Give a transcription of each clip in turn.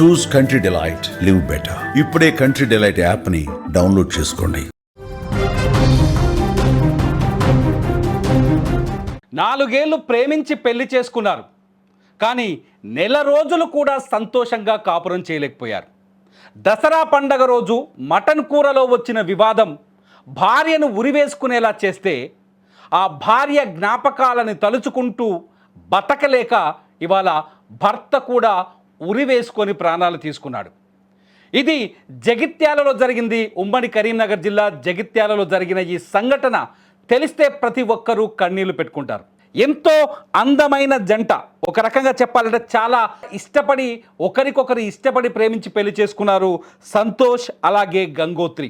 Choose Country Delight live better. ఇప్పుడే country delight యాప్ని download చేసుకోండి. నాలుగేళ్ళు ప్రేమించి పెళ్ళి చేసుకున్నారు. కానీ నెల రోజులు కూడా సంతోషంగా కాపురం చేయలేకపోయారు. దసరా పండగ రోజు మటన్ కూరలో వచ్చిన వివాదం భార్యను ఉరివేసుకునేలా చేస్తే ఆ భార్య జ్ఞాపకాలని తలుచుకుంటూ బతకలేక ఇవాళ భర్త కూడా ఉరి వేసుకొని ప్రాణాలు తీసుకున్నాడు. ఇది జగిత్యాలలో జరిగింది. ఉమ్మడి కరీంనగర్ జిల్లా జగిత్యాలలో జరిగిన ఈ సంఘటన తెలిస్తే ప్రతి ఒక్కరూ కన్నీళ్ళు పెట్టుకుంటారు. ఎంతో అందమైన జంట. ఒక రకంగా చెప్పాలంటే చాలా ఇష్టపడి ఒకరికొకరు ఇష్టపడి ప్రేమించి పెళ్ళి చేసుకున్నారు సంతోష్ అలాగే గంగోత్రి.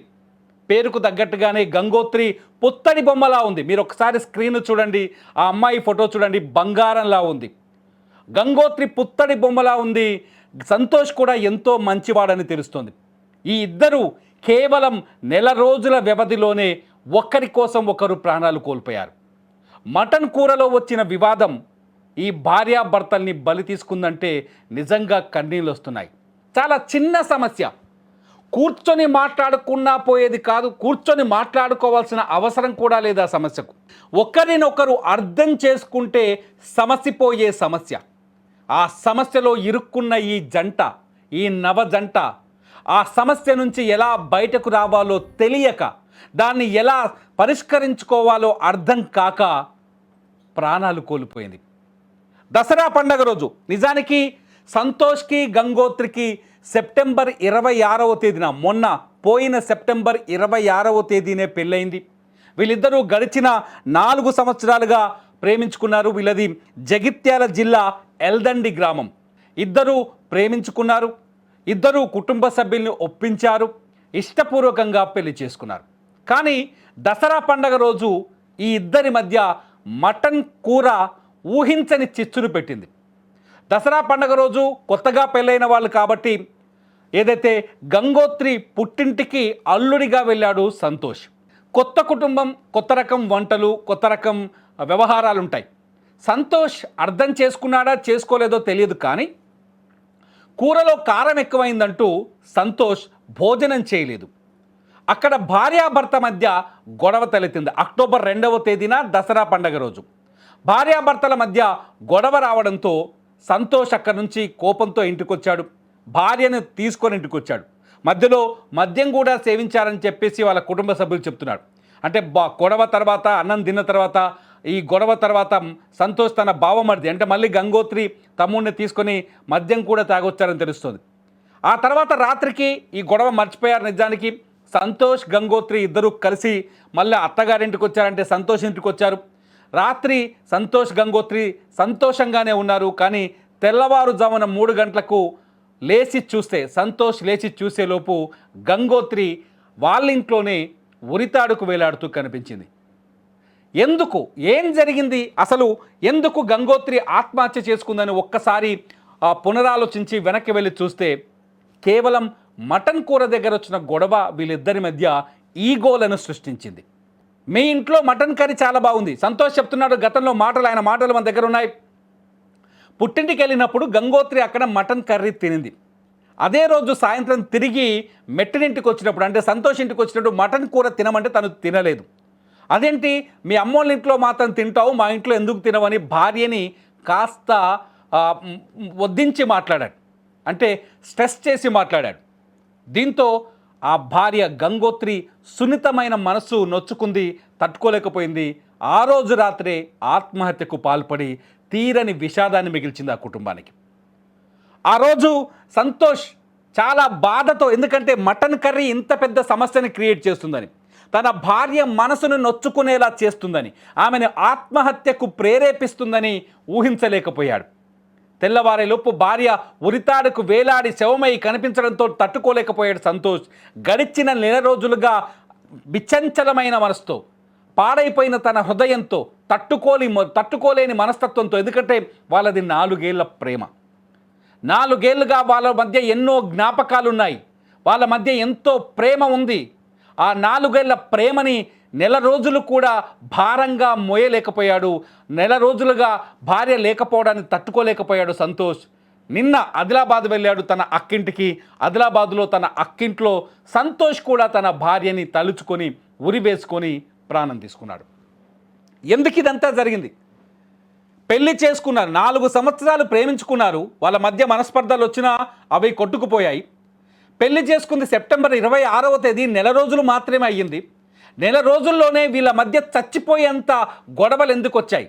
పేరుకు తగ్గట్టుగానే గంగోత్రి పుత్తడి బొమ్మలా ఉంది. మీరు ఒకసారి స్క్రీన్ చూడండి ఆ అమ్మాయి ఫోటో చూడండి బంగారంలా ఉంది. గంగోత్రి పుత్తడి బొమ్మలా ఉంది. సంతోష్ కూడా ఎంతో మంచివాడని తెలుస్తోంది. ఈ ఇద్దరు కేవలం నెల రోజుల వ్యవధిలోనే ఒకరి కోసం ఒకరు ప్రాణాలు కోల్పోయారు. మటన్ కూరలో వచ్చిన వివాదం ఈ భార్యాభర్తల్ని బలి తీసుకుందంటే నిజంగా కన్నీళ్ళు వస్తున్నాయి చాలా చిన్న సమస్య. కూర్చొని మాట్లాడుకున్నా పోయేది కాదు కూర్చొని మాట్లాడుకోవాల్సిన అవసరం కూడా లేదు ఆ సమస్యకు. ఒకరినొకరు అర్థం చేసుకుంటే సమసిపోయే సమస్య. ఆ సమస్యలో ఇరుక్కున్న ఈ జంట ఈ నవ జంట ఆ సమస్య నుంచి ఎలా బయటకు రావాలో తెలియక దాన్ని ఎలా పరిష్కరించుకోవాలో అర్థం కాక ప్రాణాలు కోల్పోయింది. దసరా పండగ రోజు నిజానికి సంతోష్కి గంగోత్రికి సెప్టెంబర్ ఇరవై ఆరవ తేదీన మొన్న పోయిన సెప్టెంబర్ ఇరవై ఆరవ తేదీనే పెళ్ళయింది. వీళ్ళిద్దరూ గడిచిన నాలుగు సంవత్సరాలుగా ప్రేమించుకున్నారు. వీళ్ళది జగిత్యాల జిల్లా ఎల్దండి గ్రామం. ఇద్దరూ ప్రేమించుకున్నారు. ఇద్దరూ కుటుంబ సభ్యుల్ని ఒప్పించారు. ఇష్టపూర్వకంగా పెళ్ళి చేసుకున్నారు. కానీ దసరా పండగ రోజు ఈ ఇద్దరి మధ్య మటన్ కూర ఊహించని చిచ్చును పెట్టింది. దసరా పండగ రోజు కొత్తగా పెళ్ళైన వాళ్ళు కాబట్టి ఏదైతే గంగోత్రి పుట్టింటికి అల్లుడిగా వెళ్ళాడు సంతోష్. కొత్త కుటుంబం కొత్త రకం వంటలు కొత్త రకం వ్యవహారాలు ఉంటాయి సంతోష్ అర్థం చేసుకున్నాడా చేసుకోలేదో తెలియదు కానీ కూరలో కారం ఎక్కువైందంటూ సంతోష్ భోజనం చేయలేదు. అక్కడ భార్యాభర్త మధ్య గొడవ తలెత్తింది. అక్టోబర్ రెండవ తేదీన దసరా పండగ రోజు. భార్యాభర్తల మధ్య గొడవ రావడంతో సంతోష్ అక్కడి నుంచి కోపంతో ఇంటికొచ్చాడు. భార్యను తీసుకొని ఇంటికొచ్చాడు. మధ్యలో మద్యం కూడా సేవించారని చెప్పేసి వాళ్ళ కుటుంబ సభ్యులు చెప్తున్నాడు అంటే బా గొడవ తర్వాత అన్నం తిన్న తర్వాత ఈ గొడవ తర్వాత సంతోష్ తన బావమరిది అంటే మళ్ళీ గంగోత్రి తమ్ముడిని తీసుకొని మద్యం కూడా తాగొచ్చారని తెలుస్తుంది. ఆ తర్వాత రాత్రికి ఈ గొడవ మర్చిపోయారు నిజానికి. సంతోష్ గంగోత్రి ఇద్దరు కలిసి మళ్ళీ అత్తగారింటికి వచ్చారంటే సంతోష్ ఇంటికి వచ్చారు. రాత్రి సంతోష్ గంగోత్రి సంతోషంగానే ఉన్నారు. కానీ తెల్లవారుజామున మూడు గంటలకు లేచి చూస్తే సంతోష్ లేచి చూసేలోపు గంగోత్రి వాళ్ళ ఇంట్లోనే ఉరితాడుకు వేలాడుతూ కనిపించింది. ఎందుకు? ఏం జరిగింది? అసలు ఎందుకు గంగోత్రి ఆత్మహత్య చేసుకుందని ఒక్కసారి ఆ, పునరాలోచించి వెనక్కి వెళ్ళి చూస్తే కేవలం మటన్ కూర దగ్గర వచ్చిన గొడవ వీళ్ళిద్దరి మధ్య ఈగోలను సృష్టించింది. మీ ఇంట్లో మటన్ కర్రీ చాలా బాగుంది. సంతోష్ చెప్తున్నాడు గతంలో మాటలు ఆయన మాటలు మన దగ్గర ఉన్నాయి. పుట్టింటికి వెళ్ళినప్పుడు గంగోత్రి అక్కడ మటన్ కర్రీ తినింది. అదే రోజు సాయంత్రం తిరిగి మెట్టినింటికి వచ్చినప్పుడు అంటే సంతోష్ ఇంటికి వచ్చినప్పుడు మటన్ కూర తినమంటే తను తినలేదు. అదేంటి? మీ అమ్మోళ్ళ ఇంట్లో మాత్రం తింటావు మా ఇంట్లో ఎందుకు తినవని భార్యని కాస్త వద్దించి మాట్లాడాడు. అంటే స్ట్రెస్ చేసి మాట్లాడాడు. దీంతో ఆ భార్య గంగోత్రి సున్నితమైన మనస్సు నొచ్చుకుంది తట్టుకోలేకపోయింది. ఆ రోజు రాత్రే ఆత్మహత్యకు పాల్పడి తీరని విషాదాన్ని మిగిల్చింది ఆ కుటుంబానికి. ఆ రోజు సంతోష్ చాలా బాధతో ఎందుకంటే మటన్ కర్రీ ఇంత పెద్ద సమస్యని క్రియేట్ చేస్తుందని. తన భార్య మనసును నొచ్చుకునేలా చేస్తుందని ఆమెను ఆత్మహత్యకు ప్రేరేపిస్తుందని ఊహించలేకపోయాడు. తెల్లవారేలోపు భార్య ఉరితాడుకు వేలాడి శవమై కనిపించడంతో తట్టుకోలేకపోయాడు సంతోష్. గడిచిన నెల రోజులుగా విచంచలమైన మనసుతో పాడైపోయిన తన హృదయంతో తట్టుకోలి తట్టుకోలేని మనస్తత్వంతో ఎందుకంటే వాళ్ళది నాలుగేళ్ళ ప్రేమ. నాలుగేళ్ళుగా వాళ్ళ మధ్య ఎన్నో జ్ఞాపకాలు ఉన్నాయి వాళ్ళ మధ్య ఎంతో ప్రేమ ఉంది. ఆ నాలుగేళ్ళ ప్రేమని నెల రోజులు కూడా భారంగా మోయలేకపోయాడు. నెల రోజులుగా భార్య లేకపోవడాన్ని తట్టుకోలేకపోయాడు సంతోష్. నిన్న ఆదిలాబాద్ వెళ్ళాడు తన అక్కింటికి. ఆదిలాబాద్లో తన అక్కింట్లో సంతోష్ కూడా తన భార్యని తలుచుకొని ఉరివేసుకొని ప్రాణం తీసుకున్నాడు. ఎందుకు ఇదంతా జరిగింది? పెళ్ళి చేసుకున్నారు నాలుగు సంవత్సరాలు ప్రేమించుకున్నారు. వాళ్ళ మధ్య మనస్పర్ధలు వచ్చినా అవి కొట్టుకుపోయాయి. పెళ్ళి చేసుకుంది సెప్టెంబర్ ఇరవై ఆరవ తేదీ నెల రోజులు మాత్రమే అయ్యింది. నెల రోజుల్లోనే వీళ్ళ మధ్య చచ్చిపోయేంత గొడవలు ఎందుకు వచ్చాయి?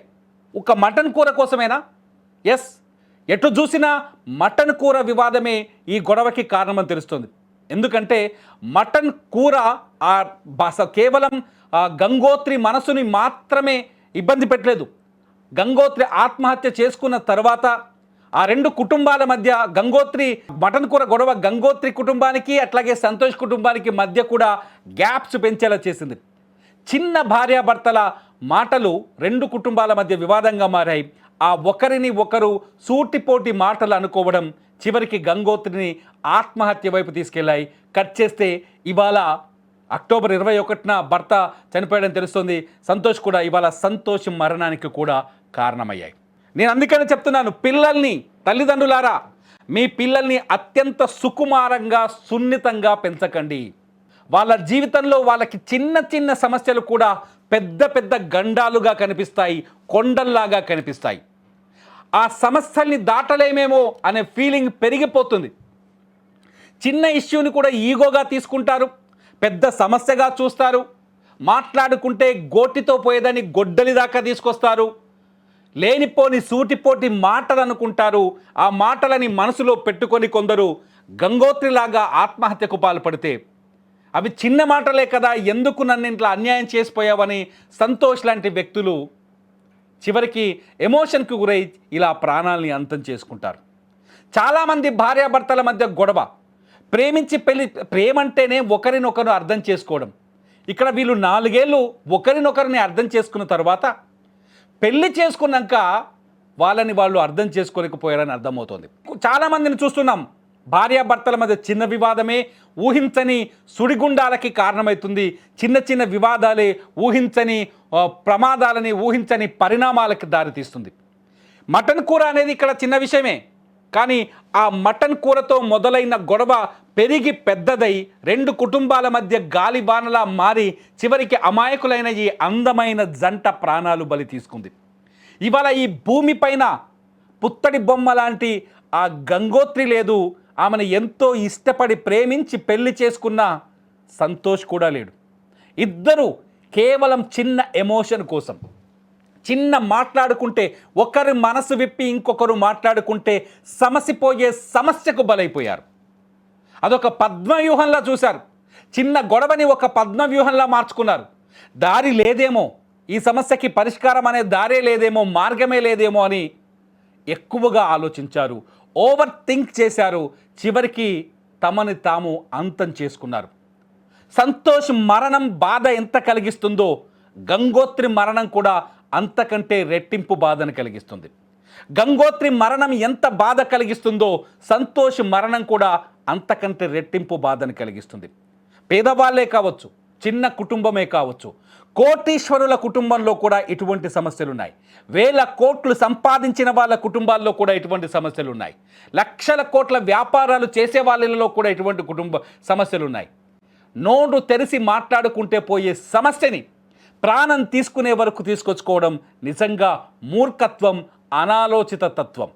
ఒక మటన్ కూర కోసమేనా? ఎస్ ఎటు చూసినా మటన్ కూర వివాదమే ఈ గొడవకి కారణమని తెలుస్తుంది. ఎందుకంటే మటన్ కూర ఆ బస కేవలం గంగోత్రి మనసుని మాత్రమే ఇబ్బంది పెట్టలేదు. గంగోత్రి ఆత్మహత్య చేసుకున్న తర్వాత ఆ రెండు కుటుంబాల మధ్య గంగోత్రి మటన్ కూర గొడవ గంగోత్రి కుటుంబానికి అట్లాగే సంతోష్ కుటుంబానికి మధ్య కూడా గ్యాప్స్ పెంచేలా చేసింది. చిన్న భార్యాభర్తల మాటలు రెండు కుటుంబాల మధ్య వివాదంగా మారాయి. ఆ ఒకరిని ఒకరు సూటిపోటి మాటలు అనుకోవడం చివరికి గంగోత్రిని ఆత్మహత్య వైపు తీసుకెళ్ళాయి కట్ చేస్తే ఇవాళ అక్టోబర్ ఇరవై ఒకటిన భర్త చనిపోయాడని తెలుస్తుంది. సంతోష్ కూడా ఇవాళ సంతోషం మరణానికి కూడా కారణమయ్యాయి. నేను అందుకనే చెప్తున్నాను పిల్లల్ని తల్లిదండ్రులారా మీ పిల్లల్ని అత్యంత సుకుమారంగా సున్నితంగా పెంచకండి. వాళ్ళ జీవితంలో వాళ్ళకి చిన్న చిన్న సమస్యలు కూడా పెద్ద పెద్ద గండాలుగా కనిపిస్తాయి కొండల్లాగా కనిపిస్తాయి. ఆ సమస్యల్ని దాటలేమేమో అనే ఫీలింగ్ పెరిగిపోతుంది. చిన్న ఇష్యూని కూడా ఈగోగా తీసుకుంటారు పెద్ద సమస్యగా చూస్తారు మాట్లాడుకుంటే గోటితో పోయేదని గొడ్డలి దాకా తీసుకొస్తారు లేనిపోని సూటిపోటి మాటలు అనుకుంటారు ఆ మాటలని మనసులో పెట్టుకొని కొందరు గంగోత్రిలాగా ఆత్మహత్యకు పాల్పడితే. అవి చిన్న మాటలే కదా ఎందుకు నన్ను ఇంట్లో అన్యాయం చేసిపోయావని సంతోష్ లాంటి వ్యక్తులు చివరికి ఎమోషన్కి గురై ఇలా ప్రాణాలని అంతం చేసుకుంటారు. చాలామంది భార్యాభర్తల మధ్య గొడవ ప్రేమించి పెళ్ళి ప్రేమంటేనే ఒకరినొకరు అర్థం చేసుకోవడం. ఇక్కడ వీళ్ళు నాలుగేళ్ళు ఒకరినొకరిని అర్థం చేసుకున్న తర్వాత పెళ్ళి చేసుకున్నాక వాళ్ళని వాళ్ళు అర్థం చేసుకోలేకపోయారని అర్థమవుతోంది. చాలామందిని చూస్తున్నాం. భార్యాభర్తల మధ్య చిన్న వివాదమే ఊహించని సుడిగుండాలకి కారణమవుతుంది. చిన్న చిన్న వివాదాలే ఊహించని ప్రమాదాలని ఊహించని పరిణామాలకి దారితీస్తుంది. మటన్ కూర అనేది ఇక్కడ చిన్న విషయమే. కానీ ఆ మటన్ కూరతో మొదలైన గొడవ పెరిగి పెద్దదై రెండు కుటుంబాల మధ్య గాలి బాణలా మారి చివరికి అమాయకులైన ఈ అందమైన జంట ప్రాణాలు బలి తీసుకుంది. ఇవాళ ఈ భూమిపైన పుత్తడి బొమ్మ లాంటి ఆ గంగోత్రి లేదు. ఆమెను ఎంతో ఇష్టపడి ప్రేమించి పెళ్ళి చేసుకున్న సంతోష్ కూడా లేడు. ఇద్దరు కేవలం చిన్న ఎమోషన్ కోసం. చిన్న మాట్లాడుకుంటే ఒకరి మనసు విప్పి ఇంకొకరు మాట్లాడుకుంటే సమసిపోయే సమస్యకు బలైపోయారు. అదొక పద్మవ్యూహంలా చూశారు. చిన్న గొడవని ఒక పద్మవ్యూహంలా మార్చుకున్నారు. దారి లేదేమో ఈ సమస్యకి పరిష్కారం అనే దారే లేదేమో మార్గమే లేదేమో అని ఎక్కువగా ఆలోచించారు. ఓవర్ థింక్ చేశారు. చివరికి తమని తాము అంతం చేసుకున్నారు. సంతోష్ మరణం బాధ ఎంత కలిగిస్తుందో గంగోత్రి మరణం కూడా అంతకంటే రెట్టింపు బాధను కలిగిస్తుంది. గంగోత్రి మరణం ఎంత బాధ కలిగిస్తుందో సంతోష్ మరణం కూడా అంతకంటే రెట్టింపు బాధను కలిగిస్తుంది. పేదవాళ్ళే కావచ్చు చిన్న కుటుంబమే కావచ్చు కోటీశ్వరుల కుటుంబంలో కూడా ఇటువంటి సమస్యలు ఉన్నాయి వేల కోట్లు సంపాదించిన వాళ్ళ కుటుంబాల్లో కూడా ఇటువంటి సమస్యలు ఉన్నాయి లక్షల కోట్ల వ్యాపారాలు చేసే వాళ్ళలో కూడా ఇటువంటి కుటుంబ సమస్యలు ఉన్నాయి తెరిసి మాట్లాడుకుంటే పోయే సమస్యని ప్రాణం తీసుకునే వరకు తీసుకొచ్చుకోవడం నిజంగా మూర్ఖత్వం అనాలోచిత తత్వం.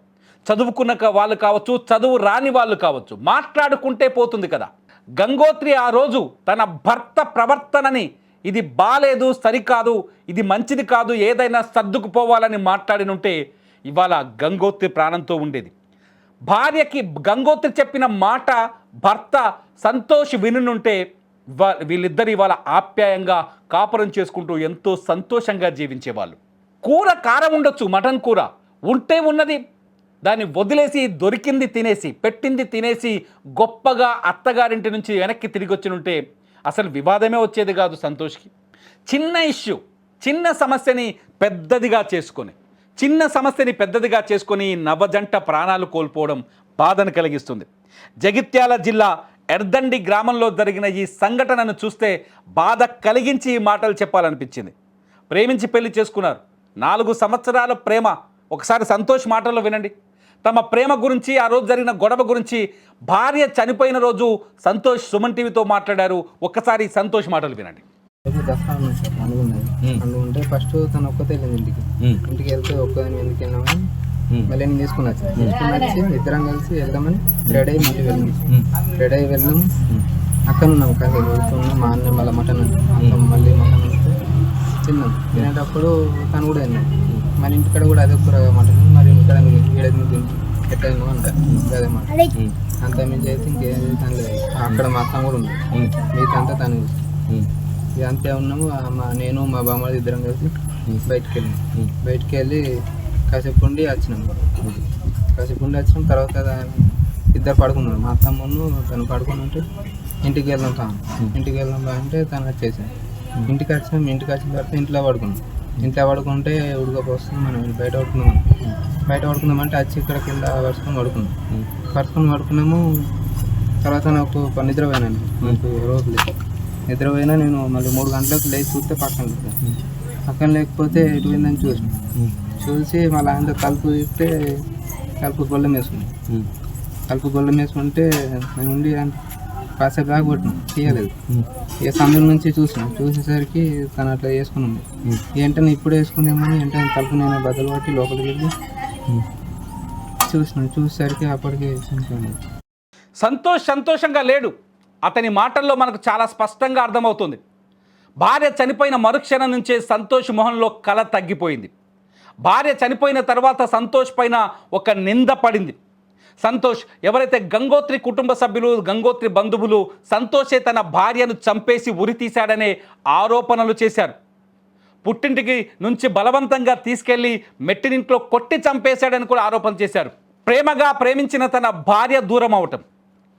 చదువుకున్న వాళ్ళు కావచ్చు చదువు రాని వాళ్ళు కావచ్చు మాట్లాడుకుంటే పోతుంది కదా. గంగోత్రి ఆ రోజు తన భర్త ప్రవర్తనని ఇది బాలేదు సరికాదు ఇది మంచిది కాదు ఏదైనా సర్దుకుపోవాలని మాట్లాడినుంటే ఇవాళ గంగోత్రి ప్రాణంతో ఉండేది. భార్యకి గంగోత్రి చెప్పిన మాట భర్త సంతోష్ వినుంటే వీళ్ళిద్దరు ఇవాళ ఆప్యాయంగా కాపురం చేసుకుంటూ ఎంతో సంతోషంగా జీవించేవాళ్ళు. కూర కారం ఉండొచ్చు మటన్ కూర. ఉంటే ఉన్నది. దాన్ని వదిలేసి దొరికింది తినేసి పెట్టింది తినేసి గొప్పగా అత్తగారింటి నుంచి వెనక్కి తిరిగి వచ్చినుంటే అసలు వివాదమే వచ్చేది కాదు సంతోష్కి. చిన్న ఇష్యూ చిన్న సమస్యని పెద్దదిగా చేసుకొని చిన్న సమస్యని పెద్దదిగా చేసుకొని నవజంట ప్రాణాలు కోల్పోవడం బాధను కలిగిస్తుంది. జగిత్యాల జిల్లా ఎర్దండి గ్రామంలో జరిగిన ఈ సంఘటనను చూస్తే బాధ కలిగించి ఈ మాటలు చెప్పాలనిపించింది. ప్రేమించి పెళ్ళి చేసుకున్నారు. నాలుగు సంవత్సరాల ప్రేమ. ఒకసారి సంతోష్ మాటల్లో వినండి. తమ ప్రేమ గురించి ఆ రోజు జరిగిన గొడవ గురించి భార్య చనిపోయిన రోజు సంతోష్ సుమన్ టీవీతో మాట్లాడారు. ఒక్కసారి సంతోష్ మాటలు వినండి. ఫస్ట్ తను ఒక్కతే ఇంటికి. ఇంటికి వెళ్తే ఒక్కదాని ఎందుకు వెళ్ళామని మళ్ళీ నేను తీసుకుని వచ్చాను తీసుకుని వచ్చి ఇద్దరం కలిసి వెళ్దామని రెడీ అయ్యి మళ్ళీ వెళ్ళాం రెడీ అయ్యి వెళ్ళాం అక్కడ ఉన్నాం కానీ వెళ్తున్నాం మా అన్న మళ్ళీ మటన్ అక్కడ మళ్ళీ మటన్ తిన్నాం. తినేటప్పుడు తను కూడా తిన్నాం మన ఇంటికాడ కూడా అదే కూర మటన్ మరి ఇంటికాడ ఏడైదు తిని ఎట్లయినా అంటారు అదే మాట. అంత మించి అయితే ఇంకేం తను లేదు. అక్కడ మా అక్క కూడా ఉంది అంతా తను ఇక అంతే ఉన్నాము. మా నేను మా బామ్మది ఇద్దరం కలిసి బయటికి వెళ్ళాం బయటికి వెళ్ళి కాసేపు ఉండి వచ్చినాము కాసేపు ఉండి వచ్చినాం తర్వాత ఇద్దరు పడుకున్నారు. మా అత్తమ్మను తను పడుకుని ఉంటే ఇంటికి వెళ్దాం తాను ఇంటికి వెళ్దాం అంటే తను వచ్చేసాం ఇంటికి వచ్చినాం ఇంటికి వచ్చిన తర్వాత ఇంట్లో పడుకున్నాం. ఇంట్లో పడుకుంటే ఉడకపోస్తుంది మనం బయట పడుకుందాం బయట పడుకుందామంటే వచ్చి ఇక్కడ కింద పడుకొని పడుకున్నాం. పడుకొని పడుకున్నాము తర్వాత నాకు ఒక నిద్ర పోయినాను నాకు రోజు లేదు నిద్ర పోయినా నేను మళ్ళీ మూడు గంటలకు లేచి చూస్తే పక్కన పక్కన లేకపోతే ఎటు పోయిందని చూసిన. చూసి మళ్ళీ ఆయన తలుపు తీస్తే తలుపు గొల్లెం వేసుకున్నాను తలుపు గొల్లెం వేసుకుంటే నేను ఉండి కాసేపు దాకా కొట్టిన. తీయలేదు. ఏ సమయం నుంచి చూసిన. చూసేసరికి తను అట్లా వేసుకుని ఉంది ఏంటని ఇప్పుడు వేసుకుందేమని ఏంటని తలుపు నేను బదులు పట్టి లోపలికి వెళ్ళి చూసిన. చూసేసరికి అప్పటికి చనిపోయింది. సంతోష్ సంతోషంగా లేడు. అతని మాటల్లో మనకు చాలా స్పష్టంగా అర్థమవుతుంది. భార్య చనిపోయిన మరుక్షణం నుంచే సంతోష్ మొహంలో కళ తగ్గిపోయింది. భార్య చనిపోయిన తర్వాత సంతోష్ పైన ఒక నింద పడింది. సంతోష్ ఎవరైతే గంగోత్రి కుటుంబ సభ్యులు గంగోత్రి బంధువులు సంతోషే తన భార్యను చంపేసి ఉరి తీశాడనే ఆరోపణలు చేశారు. పుట్టింటికి నుంచి బలవంతంగా తీసుకెళ్ళి మెట్టినింట్లో కొట్టి చంపేశాడని కూడా ఆరోపణ చేశారు. ప్రేమగా ప్రేమించిన తన భార్య దూరం అవటం.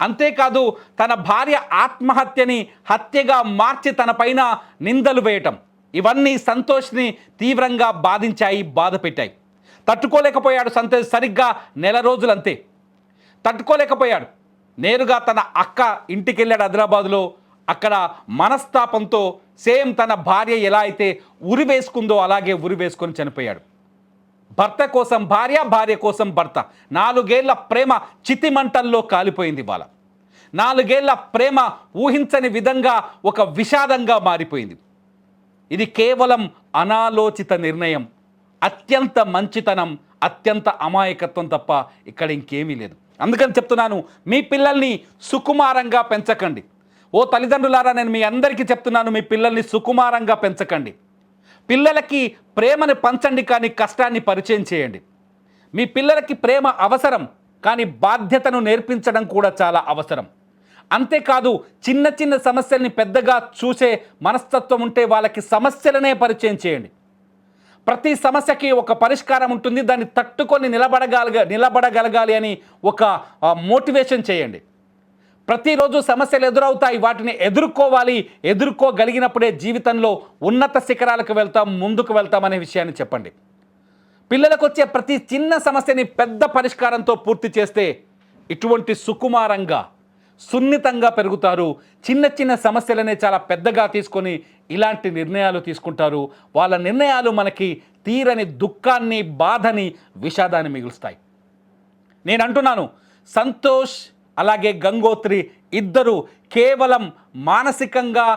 అంతేకాదు తన భార్య ఆత్మహత్యని హత్యగా మార్చి తన పైన నిందలు వేయటం. ఇవన్నీ సంతోష్ని తీవ్రంగా బాధించాయి బాధ పెట్టాయి తట్టుకోలేకపోయాడు సంతోష్ సరిగ్గా నెల రోజులంతే. తట్టుకోలేకపోయాడు. నేరుగా తన అక్క ఇంటికి వెళ్ళాడు హైదరాబాదులో అక్కడ మనస్తాపంతో సేమ్ తన భార్య ఎలా అయితే ఉరి వేసుకుందో అలాగే ఉరి వేసుకొని చనిపోయాడు. భర్త కోసం భార్య భార్య కోసం భర్త. నాలుగేళ్ళ ప్రేమ చితిమంటల్లో కాలిపోయింది వాళ్ళ నాలుగేళ్ళ ప్రేమ ఊహించని విధంగా ఒక విషాదంగా మారిపోయింది. ఇది కేవలం అనాలోచిత నిర్ణయం. అత్యంత మంచితనం అత్యంత అమాయకత్వం తప్ప ఇక్కడ ఇంకేమీ లేదు. అందుకని చెప్తున్నాను మీ పిల్లల్ని సుకుమారంగా పెంచకండి. ఓ తల్లిదండ్రులారా నేను మీ అందరికీ చెప్తున్నాను మీ పిల్లల్ని సుకుమారంగా పెంచకండి. పిల్లలకి ప్రేమను పంచండి కానీ కష్టాన్ని పరిచయం చేయండి. మీ పిల్లలకి ప్రేమ అవసరం కానీ బాధ్యతను నేర్పించడం కూడా చాలా అవసరం. అంతేకాదు చిన్న చిన్న సమస్యల్ని పెద్దగా చూసే మనస్తత్వం ఉంటే వాళ్ళకి సమస్యలనే పరిచయం చేయండి. ప్రతి సమస్యకి ఒక పరిష్కారం ఉంటుంది. దాన్ని తట్టుకొని నిలబడగలగ నిలబడగలగాలి అని ఒక మోటివేషన్ చేయండి. ప్రతిరోజు సమస్యలు ఎదురవుతాయి. వాటిని ఎదుర్కోవాలి. ఎదుర్కోగలిగినప్పుడే జీవితంలో ఉన్నత శిఖరాలకు వెళ్తాం ముందుకు వెళ్తామనే విషయాన్ని చెప్పండి. పిల్లలకు వచ్చే ప్రతి చిన్న సమస్యని పెద్ద పరిష్కారంతో పూర్తి చేస్తే ఇటువంటి సుకుమారంగా సున్నితంగా పెరుగుతారు. చిన్న చిన్న సమస్యలనే చాలా పెద్దగా తీసుకొని ఇలాంటి నిర్ణయాలు తీసుకుంటారు. వాళ్ళ నిర్ణయాలు మనకి తీరని దుఃఖాన్ని బాధని విషాదాన్ని మిగులుస్తాయి. నేను అంటున్నాను సంతోష్ అలాగే గంగోత్రి ఇద్దరు కేవలం మానసికంగా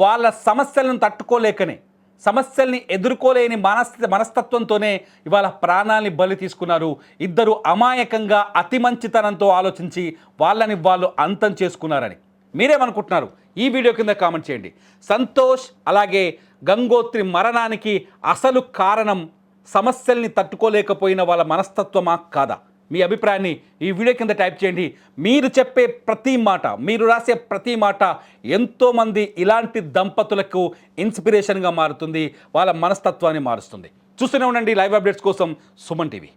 వాళ్ళ సమస్యలను తట్టుకోలేకనే సమస్యల్ని ఎదుర్కోలేని మనస్థితి మనస్తత్వంతోనే ఇవాళ ప్రాణాల్ని బలి తీసుకున్నారు. ఇద్దరు అమాయకంగా అతి మంచితనంతో ఆలోచించి వాళ్ళని వాళ్ళు అంతం చేసుకున్నారని. మీరేమనుకుంటున్నారు? ఈ వీడియో కింద కామెంట్ చేయండి. సంతోష్ అలాగే గంగోత్రి మరణానికి అసలు కారణం సమస్యల్ని తట్టుకోలేకపోయిన వాళ్ళ మనస్తత్వమా? కాదా? మీ అభిప్రాయాన్ని ఈ వీడియో కింద టైప్ చేయండి. మీరు చెప్పే ప్రతి మాట మీరు రాసే ప్రతి మాట ఎంతోమంది ఇలాంటి దంపతులకు ఇన్స్పిరేషన్గా మారుతుంది వాళ్ళ మనస్తత్వాన్ని మారుస్తుంది. చూస్తూనే ఉండండి లైవ్ అప్డేట్స్ కోసం సుమన్ టీవీ.